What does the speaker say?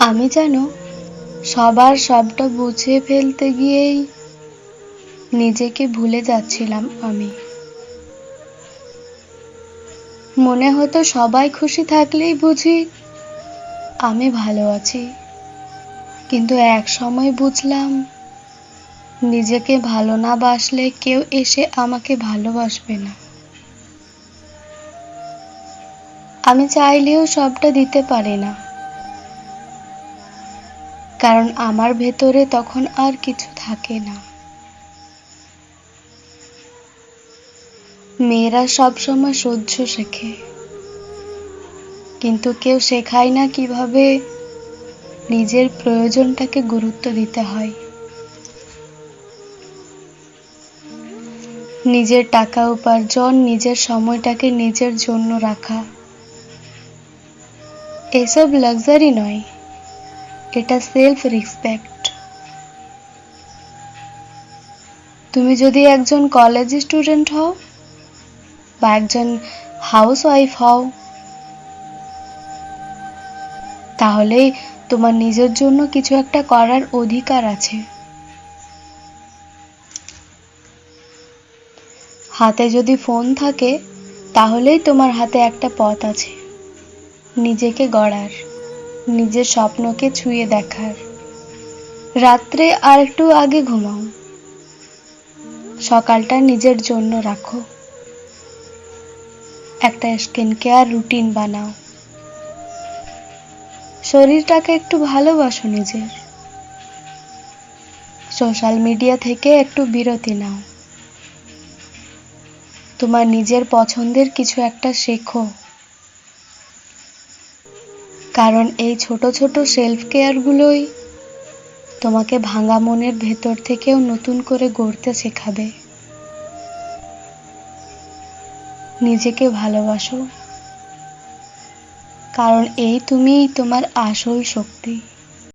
আমি যেন সবার সবটা বুঝে ফেলতে গিয়েই নিজেকে ভুলে যাচ্ছিলাম আমি। মনে হতো সবাই খুশি থাকলেই বুঝি আমি ভালো আছি। কিন্তু এক সময় বুঝলাম, নিজেকে ভালো না বাসলে কেউ এসে আমাকে ভালোবাসবে না। আমি চাইলেও সবটা দিতে পারি না। কারণ আমার ভেতরে তখন আর কিছু থাকে না। মেয়েরা সবসময় সহ্য শেখে। কিন্তু কেউ শেখায় না কীভাবে নিজের প্রয়োজনটাকে গুরুত্ব দিতে হয়। নিজের টাকা উপার্জন, নিজের সময়টাকে নিজের জন্য রাখা। এসব লাক্সারি নয়। এটা সেলফ রেসপেক্ট তুমি যদি একজন কলেজ স্টুডেন্ট হও বা একজন হাউস ওয়াইফ হও তাহলে তোমার নিজের জন্য কিছু একটা করার অধিকার আছে। হাতে যদি ফোন থাকে, তাহলেই তোমার হাতে একটা পথ আছে, নিজেকে গড়ার। নিজের স্বপ্নকে ছুঁয়ে দেখার। রাত্রে আর একটু আগে ঘুমাও। সকালটা নিজের জন্য রাখো। একটা স্কিন কেয়ার রুটিন বানাও। শরীরটাকে একটু ভালোবাসো নিজের। সোশ্যাল মিডিয়া থেকে একটু বিরতি নাও। তোমার নিজের পছন্দের কিছু একটা শেখো। কারণ এই ছোট ছোট সেলফ কেয়ারগুলোই তোমাকে ভাঙা মনের ভেতর থেকেও নতুন করে গড়তে শেখাবে। নিজেকে ভালোবাসো। কারণ এই তুমিই তোমার আসল শক্তি।